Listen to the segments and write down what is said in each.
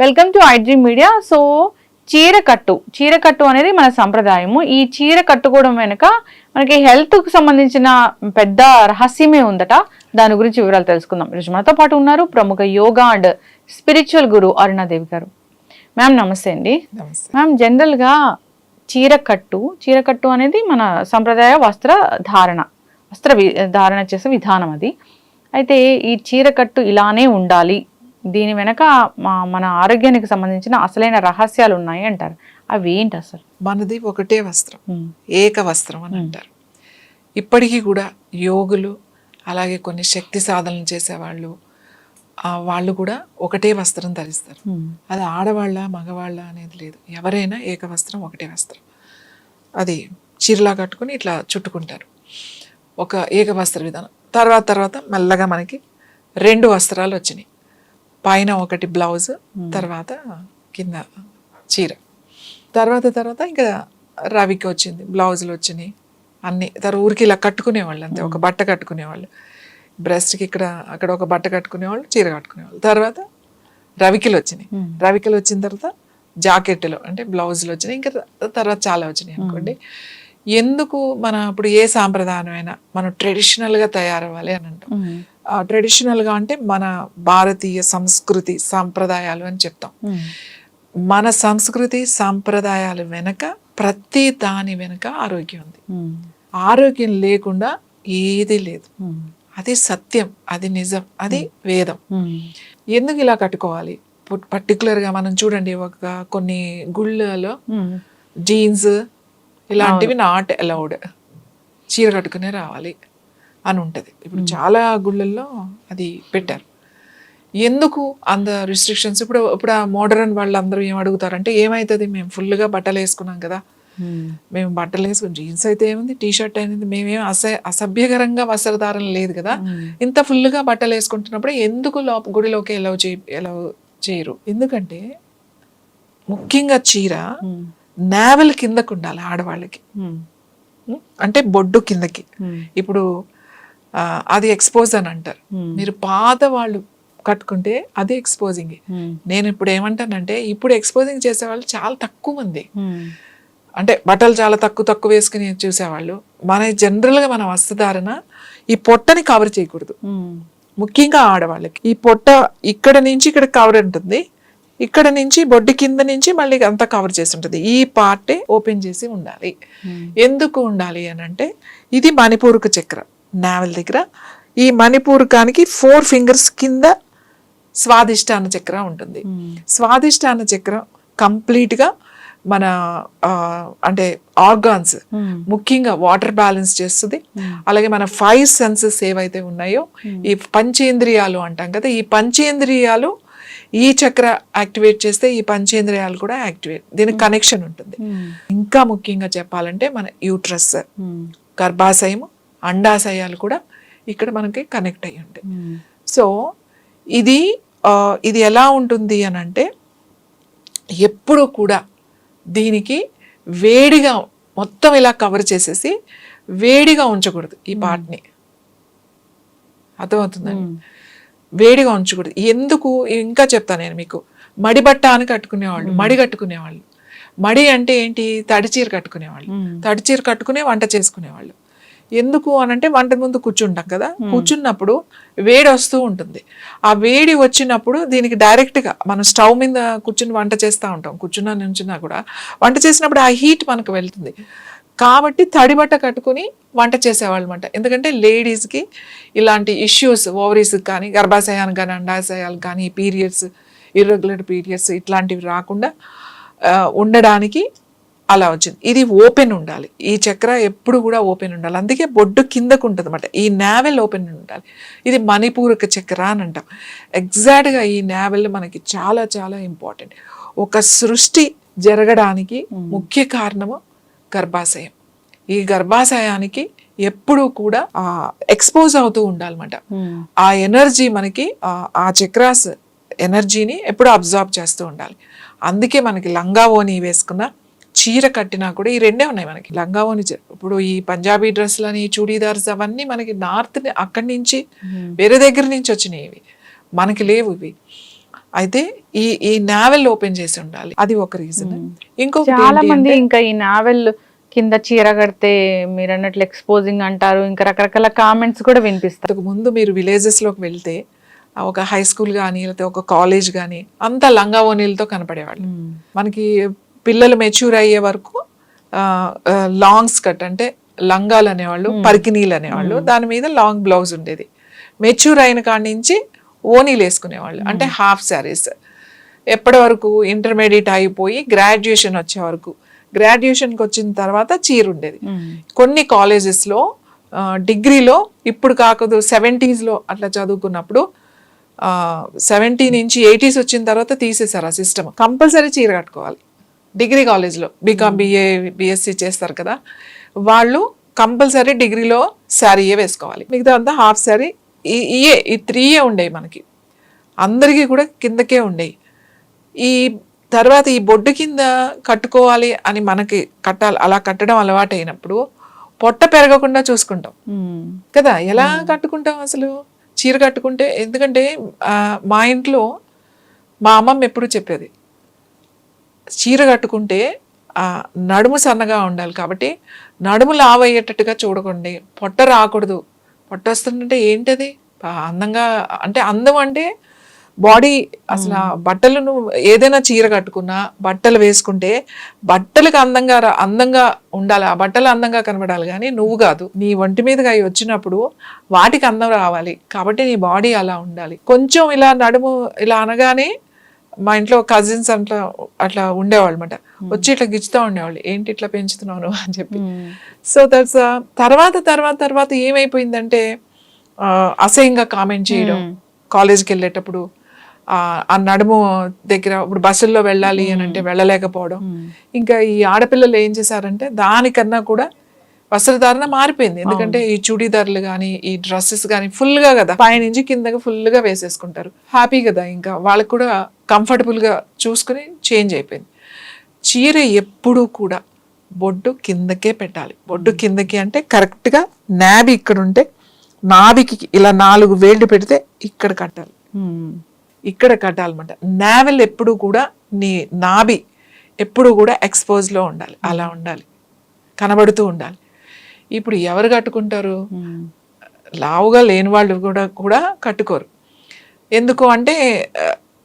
Welcome to iDream media so చీరకట్టు. చీరకట్టు అనేది మన సంప్రదాయము. ఈ చీర కట్టుకోవడం వెనుక మనకి హెల్త్కు సంబంధించిన పెద్ద రహస్యమే ఉందట. దాని గురించి వివరాలు తెలుసుకుందాం. ఈరోజు మనతో పాటు ఉన్నారు ప్రముఖ యోగా అండ్ స్పిరిచువల్ గురు అరుణాదేవి గారు. మ్యామ్ నమస్తే అండి. మ్యామ్ జనరల్గా చీరకట్టు చీరకట్టు అనేది మన సంప్రదాయ వస్త్ర ధారణ. వస్త్ర ధారణ చేసే విధానం అది. అయితే ఈ చీరకట్టు ఇలానే ఉండాలి. దీని వెనక మా- మన ఆరోగ్యానికి సంబంధించిన అసలైన రహస్యాలు ఉన్నాయి అంటారు. అవి ఏంటి అసలు? మనది ఒకటే వస్త్రం. ఏక వస్త్రం అని అంటారు. ఇప్పటికీ కూడా యోగులు అలాగే కొన్ని శక్తి సాధనలు చేసేవాళ్ళు వాళ్ళు కూడా ఒకటే వస్త్రం ధరిస్తారు. అది ఆడవాళ్ళ మగవాళ్ళ అనేది లేదు. ఎవరైనా ఏక వస్త్రం ఒకటే వస్త్రం. అది చీరలా కట్టుకొని ఇట్లా చుట్టుకుంటారు. ఒక ఏక వస్త్ర విధానం. తర్వాత తర్వాత మెల్లగా మనకి రెండు వస్త్రాలు వచ్చినాయి. పైన ఒకటి బ్లౌజ్ తర్వాత కింద చీర. తర్వాత తర్వాత ఇంకా రవికి వచ్చింది బ్లౌజులు వచ్చినాయి. అన్ని తర్వాత ఊరికి ఇలా కట్టుకునేవాళ్ళు అంతే ఒక బట్ట కట్టుకునేవాళ్ళు. బ్రెస్ట్కి ఇక్కడ అక్కడ ఒక బట్ట కట్టుకునేవాళ్ళు చీర కట్టుకునేవాళ్ళు. తర్వాత రవికిలు వచ్చినాయి. రవికిలు వచ్చిన తర్వాత జాకెట్లు అంటే బ్లౌజులు వచ్చినాయి. ఇంకా తర్వాత చాలా వచ్చినాయి అనుకోండి. ఎందుకు మన ఇప్పుడు ఏ సాంప్రదాయమైనా మనం ట్రెడిషనల్గా తయారవ్వాలి అని అంటాం. ట్రెడిషనల్గా అంటే మన భారతీయ సంస్కృతి సాంప్రదాయాలు అని చెప్తాం. మన సంస్కృతి సాంప్రదాయాల వెనక ప్రతి దాని వెనక ఆరోగ్యం ఉంది. ఆరోగ్యం లేకుండా ఏది లేదు. అది సత్యం అది నిజం అది వేదం. ఎందుకు ఇలా కట్టుకోవాలి? పర్టికులర్గా మనం చూడండి ఒక కొన్ని గుళ్ళలో జీన్స్ ఇలాంటివి నాట్ అలౌడ్. చీర కట్టుకునే రావాలి అని ఉంటుంది. ఇప్పుడు చాలా గుళ్ళల్లో అది పెట్టారు. ఎందుకు అంత రిస్ట్రిక్షన్స్ ఇప్పుడు ఇప్పుడు ఆ మోడర్న్ వాళ్ళందరూ ఏం అడుగుతారంటే ఏమవుతుంది మేము ఫుల్గా బట్టలు వేసుకున్నాం కదా. మేము. బట్టలు వేసుకుని జీన్స్ అయితే ఏముంది? టీ షర్ట్ అనేది మేమేం అస అసభ్యకరంగా వస్త్రధారణ లేదు కదా. ఇంత ఫుల్గా బట్టలు వేసుకుంటున్నప్పుడు ఎందుకు లోప గుడిలోకి ఎలా చేయ ఎలా చేయరు? ఎందుకంటే ముఖ్యంగా చీర నేవల్ కిందకు ఉండాలి ఆడవాళ్ళకి? అంటే బొడ్డు కిందకి. ఇప్పుడు అది ఎక్స్పోజ్ అని అంటారు. మీరు పాత వాళ్ళు కట్టుకుంటే అది ఎక్స్పోజింగ్ నేను ఇప్పుడు ఏమంటానంటే ఇప్పుడు ఎక్స్పోజింగ్ చేసేవాళ్ళు చాలా తక్కువ మంది. అంటే బట్టలు చాలా తక్కువ తక్కువ వేసుకుని చూసేవాళ్ళు. మన జనరల్గా మన వస్త్రధారణ ఈ పొట్టని కవర్ చేయకూడదు. ముఖ్యంగా ఆడవాళ్ళకి. ఈ పొట్ట ఇక్కడ నుంచి ఇక్కడ కవర్ ఉంటుంది. ఇక్కడ నుంచి బొడ్డు కింద నుంచి మళ్ళీ అంతా కవర్ చేసి ఉంటుంది ఈ పార్టే ఓపెన్ చేసి ఉండాలి. ఉమ్, ఎందుకు ఉండాలి అని అంటే ఇది మణిపూరక చక్ర నావెల్ దగ్గర. ఈ మణిపూరకానికి ఫోర్ ఫింగర్స్ కింద స్వాదిష్టాన చక్ర ఉంటుంది. ఉమ్, స్వాదిష్టాన చక్రం కంప్లీట్గా మన అంటే ఆర్గాన్స్ ఉమ్, ముఖ్యంగా వాటర్ బ్యాలెన్స్ చేస్తుంది. Hmm. అలాగే మన ఫైవ్ సెన్సెస్ ఏవైతే ఉన్నాయో ఈ పంచేంద్రియాలు అంటాం కదా ఈ పంచేంద్రియాలు ఈ చక్ర యాక్టివేట్ చేస్తే ఈ పంచేంద్రియాలు కూడా యాక్టివేట్ దీనికి కనెక్షన్ ఉంటుంది. ఉమ్, ఇంకా ముఖ్యంగా చెప్పాలంటే మన యూట్రస్ ఉమ్, గర్భాశయం అండాశయాలు కూడా ఇక్కడ మనకి కనెక్ట్ అయ్యి ఉంటాయి. సో ఇది ఇది ఎలా ఉంటుంది అని అంటే ఎప్పుడు కూడా దీనికి వేడిగా మొత్తం ఇలా కవర్ చేసేసి వేడిగా ఉంచకూడదు ఈ పార్ట్ని అర్థమవుతుందండి? వేడిగా ఉంచకూడదు. ఎందుకు? ఇంకా చెప్తాను నేను మీకు. మడి బట్ట అని కట్టుకునేవాళ్ళు మడి కట్టుకునేవాళ్ళు. మడి అంటే ఏంటి? తడి చీర కట్టుకునేవాళ్ళు. ఉమ్, తడి చీర కట్టుకునే వంట చేసుకునేవాళ్ళు. ఎందుకు అనంటే వంట ముందు కూర్చుంటాం కదా. కూర్చున్నప్పుడు వేడి వస్తూ ఉంటుంది. ఆ వేడి వచ్చినప్పుడు దీనికి డైరెక్ట్గా మనం స్టవ్ మీద కూర్చుని వంట చేస్తూ ఉంటాం. కూర్చున్నా నుంచున్నా కూడా. వంట చేసినప్పుడు ఆ హీట్ మనకు వెళ్తుంది. కాబట్టి తడి బట్ట కట్టుకుని వంట చేసేవాళ్ళు అనమాట ఎందుకంటే లేడీస్కి ఇలాంటి ఇష్యూస్ ఓవరీస్కి కానీ గర్భాశయానికి కానీ అండాశయాలకు కానీ పీరియడ్స్ ఇర్రెగ్యులర్ పీరియడ్స్ ఇట్లాంటివి రాకుండా ఉండడానికి అలా వచ్చింది. ఇది ఓపెన్ ఉండాలి. ఈ చక్ర ఎప్పుడు కూడా ఓపెన్ ఉండాలి. అందుకే బొడ్డు కిందకు ఉంటుంది అనమాట ఈ నావెల్ ఓపెన్ ఉండాలి. ఇది మణిపూరక చక్ర అని అంటాం ఎగ్జాక్ట్గా ఈ నావెల్ మనకి చాలా చాలా ఇంపార్టెంట్ ఒక సృష్టి జరగడానికి ముఖ్య కారణము గర్భాశయం. ఈ గర్భాశయానికి ఎప్పుడూ కూడా ఎక్స్పోజ్ అవుతూ ఉండాలన్నమాట. ఉమ్, ఆ ఎనర్జీ మనకి ఆ- చక్రాస్ ఎనర్జీని ఎప్పుడు అబ్జార్బ్ చేస్తూ ఉండాలి. అందుకే మనకి లంగా ఓని వేసుకున్న చీర కట్టినా కూడా ఈ రెండే ఉన్నాయి మనకి. లంగా ఓని. ఇప్పుడు ఈ పంజాబీ డ్రెస్లని చూడీదార్స్ అవన్నీ మనకి నార్త్ అక్కడి నుంచి వేరే దగ్గర నుంచి వచ్చినాయి ఇవి. మనకి లేవు ఇవి. అయితే ఈ ఈ నావెల్ ఓపెన్ చేసి ఉండాలి. అది ఒక రీజన్ ఇంకొకటి చాలా ఏంటి మంది ఇంకా ఈ నావెల్ కింద చీర కడితే మీరు అన్నట్లు ఎక్స్పోజింగ్ అంటారు. ఇంకా రకరకాల కామెంట్స్ కూడా వినిపిస్తారు ముందు మీరు విలేజెస్లోకి వెళ్తే ఒక హై స్కూల్ కానీ లేకపోతే ఒక కాలేజ్ కానీ అంతా లంగా ఓనీలతో కనపడేవాళ్ళు. మనకి పిల్లలు మెచ్యూర్ అయ్యే వరకు లాంగ్ స్కర్ట్ అంటే లంగాలు అనేవాళ్ళు పరికినీలు అనేవాళ్ళు. దాని మీద లాంగ్ బ్లౌజ్ ఉండేది. మెచ్యూర్ అయిన కాడి నుంచి ఓనీలు వేసుకునేవాళ్ళు. అంటే హాఫ్ శారీస్ ఎప్పటి వరకు ఇంటర్మీడియట్ అయిపోయి గ్రాడ్యుయేషన్ వచ్చే వరకు. గ్రాడ్యుయేషన్కి వచ్చిన తర్వాత చీర ఉండేది కొన్ని కాలేజెస్లో డిగ్రీలో ఇప్పుడు కాకదు సెవెంటీస్లో అట్లా చదువుకున్నప్పుడు సెవెంటీ నుంచి ఎయిటీస్ వచ్చిన తర్వాత తీసేశారు ఆ సిస్టమ్ కంపల్సరీ చీర కట్టుకోవాలి. డిగ్రీ కాలేజ్లో బీకామ్ బిఏ బిఎస్సి చేస్తారు కదా. వాళ్ళు కంపల్సరీ డిగ్రీలో శారీయే వేసుకోవాలి. మిగతా అంతా హాఫ్ శారీ ఈ ఇయే ఈ త్రీయే ఉండేవి మనకి. అందరికీ కూడా కిందకే ఉండేవి. ఈ తర్వాత ఈ బొడ్డు కింద కట్టుకోవాలి అని మనకి కట్టాలి అలా కట్టడం అలవాటు అయినప్పుడు పొట్ట పెరగకుండా చూసుకుంటాం. కదా? ఎలా కట్టుకుంటాం అసలు? చీర కట్టుకుంటే ఎందుకంటే మా ఇంట్లో మా అమ్మమ్మ ఎప్పుడు చెప్పేది చీర కట్టుకుంటే నడుము సన్నగా ఉండాలి కాబట్టి నడుము లావ్ అయ్యేటట్టుగా చూడకండి. పొట్ట రాకూడదు. పొట్ట వస్తుందంటే ఏంటది? అందంగా అంటే అందం అంటే బాడీ అసలు ఆ బట్టలు నువ్వు ఏదైనా చీర కట్టుకున్నా బట్టలు వేసుకుంటే బట్టలకు అందంగా అందంగా ఉండాలి. ఆ బట్టలు అందంగా కనబడాలి కానీ నువ్వు కాదు. నీ ఒంటి మీదగా అవి వచ్చినప్పుడు వాటికి అందం రావాలి. కాబట్టి నీ బాడీ అలా ఉండాలి. కొంచెం ఇలా నడుము ఇలా అనగానే మా ఇంట్లో కజిన్స్ అట్లా అట్లా ఉండేవాళ్ళు అనమాట వచ్చి ఇట్లా గిచ్చుతూ ఉండేవాళ్ళు. ఏంటి ఇట్లా పెంచుతున్నావు నువ్వు? అని చెప్పి. సో దట్స్ తర్వాత తర్వాత తర్వాత ఏమైపోయిందంటే అసహ్యంగా కామెంట్ చేయడం. కాలేజ్కి వెళ్ళేటప్పుడు ఆ, నడుము దగ్గర ఇప్పుడు బస్సుల్లో వెళ్ళాలి అని అంటే వెళ్ళలేకపోవడం. ఇంకా ఈ ఆడపిల్లలు ఏం చేశారంటే దానికన్నా కూడా వస్త్రధారణ మారిపోయింది. ఎందుకంటే ఈ చూడీదార్లు కానీ ఈ డ్రెస్సెస్ కానీ ఫుల్గా కదా పైనుంచి కిందకి ఫుల్గా వేసేసుకుంటారు. హ్యాపీ కదా ఇంకా. వాళ్ళకు కూడా కంఫర్టబుల్గా చూసుకుని చేంజ్ అయిపోయింది. చీర ఎప్పుడూ కూడా బొడ్డు కిందకే పెట్టాలి. బొడ్డు కిందకి అంటే కరెక్ట్గా నాభి ఇక్కడ ఉంటే నాభికి ఇలా నాలుగు వేళ్ళు పెడితే ఇక్కడ కట్టాలి. ఇక్కడ కట్టాలన్నమాట. నావెల్ ఎప్పుడు కూడా నీ నాభి ఎప్పుడు కూడా ఎక్స్పోజ్లో ఉండాలి. అలా ఉండాలి. కనబడుతూ ఉండాలి. ఇప్పుడు ఎవరు కట్టుకుంటారు? లావుగా లేని వాళ్ళు కూడా కూడా కట్టుకోరు. ఎందుకు అంటే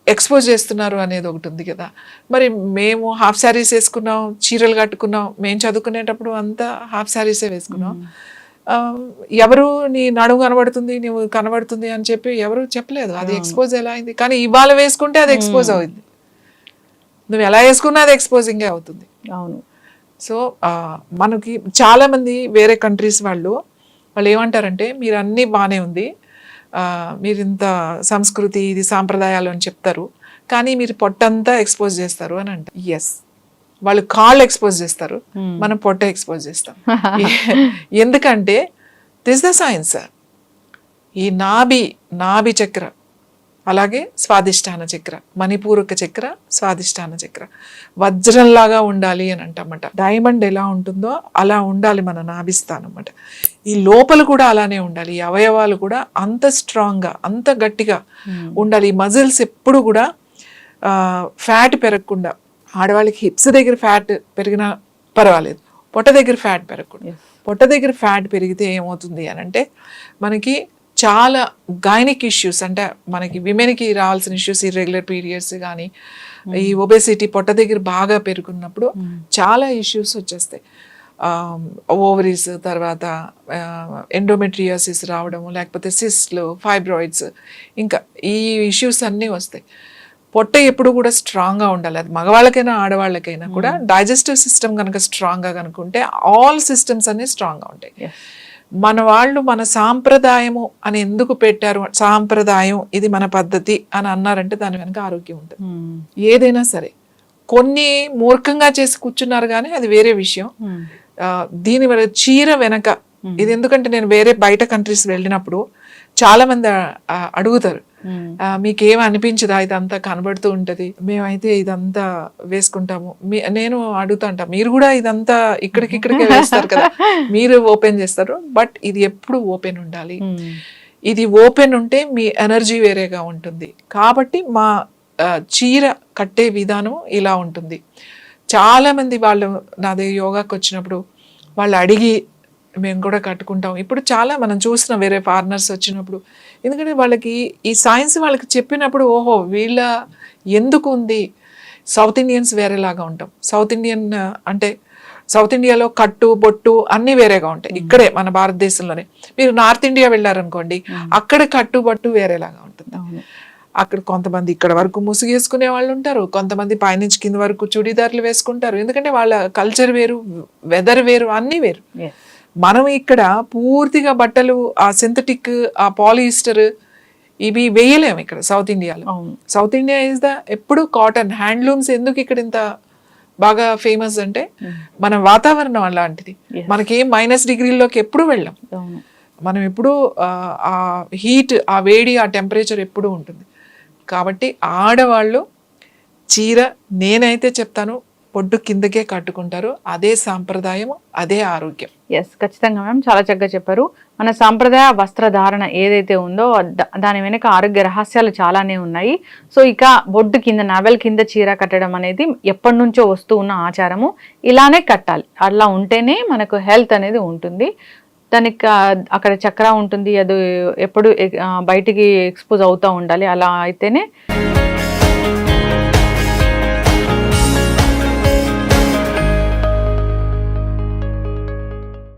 ఎక్స్పోజ్ చేస్తున్నారు అనేది ఒకటి ఉంది కదా. మరి మేము హాఫ్ శారీస్ వేసుకున్నాం చీరలు కట్టుకున్నాం మేము చదువుకునేటప్పుడు అంతా హాఫ్ శారీసే వేసుకున్నాం. ఆ, ఎవరు నీ నడుము కనబడుతుంది నువ్వు కనబడుతుంది అని చెప్పి ఎవరు చెప్పలేదు. అది ఎక్స్పోజ్ ఎలా అయింది? కానీ ఇవాళ వేసుకుంటే అది ఎక్స్పోజ్ అవుతుంది నువ్వు ఎలా వేసుకున్నా అది ఎక్స్పోజింగే అవుతుంది. అవును. సో మనకి చాలా మంది వేరే కంట్రీస్ వాళ్ళు వాళ్ళు ఏమంటారంటే మీరు అన్నీ బాగానే ఉంది. మీరు ఇంత సంస్కృతి ఇది సాంప్రదాయాలు అని చెప్తారు. కానీ మీరు పొట్టంతా ఎక్స్పోజ్ చేస్తారు అని అంటారు. ఎస్ వాళ్ళు కాళ్ళు ఎక్స్పోజ్ చేస్తారు మనం పొట్ట ఎక్స్పోజ్ చేస్తాం. ఎందుకంటే దిస్ ద సైన్స్ ఈ నాభి నాభి చక్ర అలాగే స్వాదిష్టాన చక్ర మణిపూరక చక్ర స్వాదిష్టాన చక్ర. వజ్రంలాగా ఉండాలి అని అంటమాట. డైమండ్ ఎలా ఉంటుందో అలా ఉండాలి మన నాభిస్థానం అన్నమాట ఈ లోపల కూడా అలానే ఉండాలి. ఈ అవయవాలు కూడా అంత స్ట్రాంగ్గా అంత గట్టిగా ఉండాలి. ఈ మజిల్స్ ఎప్పుడు కూడా ఫ్యాట్ పెరగకుండా ఆడవాళ్ళకి హిప్స్ దగ్గర ఫ్యాట్ పెరిగినా పర్వాలేదు. పొట్ట దగ్గర ఫ్యాట్ పెరగకూడదు. పొట్ట దగ్గర ఫ్యాట్ పెరిగితే ఏమవుతుంది అని అంటే మనకి చాలా గైనిక్ ఇష్యూస్ అంటే మనకి విమెన్కి రావాల్సిన ఇష్యూస్ ఇర్రెగ్యులర్ పీరియడ్స్ కానీ ఈ ఒబెసిటీ పొట్ట దగ్గర బాగా పెరుగున్నప్పుడు చాలా ఇష్యూస్ వచ్చేస్తాయి. ఓవరీస్ తర్వాత ఎండోమెట్రియాసిస్ రావడము లేకపోతే సిస్ట్లు ఫైబ్రాయిడ్స్ ఇంకా ఈ ఇష్యూస్ అన్నీ వస్తాయి. పొట్ట ఎప్పుడు కూడా స్ట్రాంగ్గా ఉండాలి. అది మగవాళ్ళకైనా ఆడవాళ్ళకైనా కూడా డైజెస్టివ్ సిస్టమ్ కనుక స్ట్రాంగ్గా కనుకుంటే ఆల్ సిస్టమ్స్ అన్నీ స్ట్రాంగ్గా ఉంటాయి. మన వాళ్ళు మన సాంప్రదాయము అని ఎందుకు పెట్టారు? సాంప్రదాయం ఇది మన పద్ధతి అని అన్నారంటే దాని వెనక ఆరోగ్యం ఉంటుంది. ఏదైనా సరే. కొన్ని మూర్ఖంగా చేసి కూర్చున్నారు కానీ అది వేరే విషయం. ఆ, దీని వల్ల చీర వెనక ఇది ఎందుకంటే నేను వేరే బయట కంట్రీస్ వెళ్ళినప్పుడు చాలా మంది ఆ- ఆ అడుగుతారు. మీకేం అనిపించదా? ఇదంతా కనబడుతూ ఉంటది. మేమైతే ఇదంతా వేసుకుంటాము. మీ- నేను అడుగుతాంట మీరు కూడా ఇదంతా ఇక్కడికి ఇక్కడికే వేస్తారు కదా. మీరు ఓపెన్ చేస్తారు బట్ ఇది ఎప్పుడు ఓపెన్ ఉండాలి. ఉమ్. ఇది ఓపెన్ ఉంటే మీ ఎనర్జీ వేరేగా ఉంటుంది. కాబట్టి మా చీర కట్టే విధానం ఇలా ఉంటుంది. చాలా మంది వాళ్ళు నాది యోగాకి వచ్చినప్పుడు వాళ్ళు అడిగి మేము కూడా కట్టుకుంటాం. ఇప్పుడు చాలా మనం చూస్తున్నాం వేరే ఫారినర్స్ వచ్చినప్పుడు ఎందుకంటే వాళ్ళకి ఈ సైన్స్ వాళ్ళకి చెప్పినప్పుడు ఓహో వీళ్ళ ఎందుకు ఉంది? సౌత్ ఇండియన్స్ వేరేలాగా ఉంటాం. సౌత్ ఇండియన్ అంటే సౌత్ ఇండియాలో కట్టు బొట్టు అన్నీ వేరేగా ఉంటాయి. ఇక్కడే మన భారతదేశంలోనే. మీరు నార్త్ ఇండియా వెళ్ళారనుకోండి అక్కడ కట్టు బొట్టు వేరేలాగా ఉంటుంది. అక్కడ కొంతమంది ఇక్కడ వరకు ముసుగేసుకునే వాళ్ళు ఉంటారు కొంతమంది పైనుంచి కింద వరకు చుడిదార్లు వేసుకుంటారు. ఎందుకంటే వాళ్ళ కల్చర్ వేరు వెదర్ వేరు అన్నీ వేరు. మనం ఇక్కడ పూర్తిగా బట్టలు ఆ సింథటిక్ ఆ పాలిస్టర్ ఇవి వేయలేము ఇక్కడ సౌత్ ఇండియాలో సౌత్ ఇండియా ఇస్ ద ఎప్పుడు కాటన్ హ్యాండ్లూమ్స్ ఎందుకు ఇక్కడ ఇంత బాగా ఫేమస్ అంటే మన వాతావరణం అలాంటిది. మనకేం మైనస్ డిగ్రీల్లోకి ఎప్పుడు వెళ్ళాం? మనం ఎప్పుడు ఆ హీట్ ఆ వేడి ఆ టెంపరేచర్ ఎప్పుడు ఉంటుంది. కాబట్టి ఆడవాళ్ళు చీర నేనైతే చెప్తాను పొడ్డు కిందకే కట్టుకుంటారు. అదే సాంప్రదాయం అదే ఆరోగ్యం. ఎస్ ఖచ్చితంగా మ్యామ్. చాలా చక్కగా చెప్పారు. మన సాంప్రదాయ వస్త్రధారణ ఏదైతే ఉందో దాని వెనుక ఆరోగ్య రహస్యాలు చాలానే ఉన్నాయి. సో ఇక బొడ్డు కింద నవెల్ కింద చీర కట్టడం అనేది ఎప్పటి నుంచో వస్తూ ఉన్న ఆచారము. ఇలానే కట్టాలి. అలా ఉంటేనే మనకు హెల్త్ అనేది ఉంటుంది. దానికి అక్కడ చక్ర ఉంటుంది. అది ఎప్పుడు బయటికి ఎక్స్పోజ్ అవుతూ ఉండాలి. అలా అయితేనే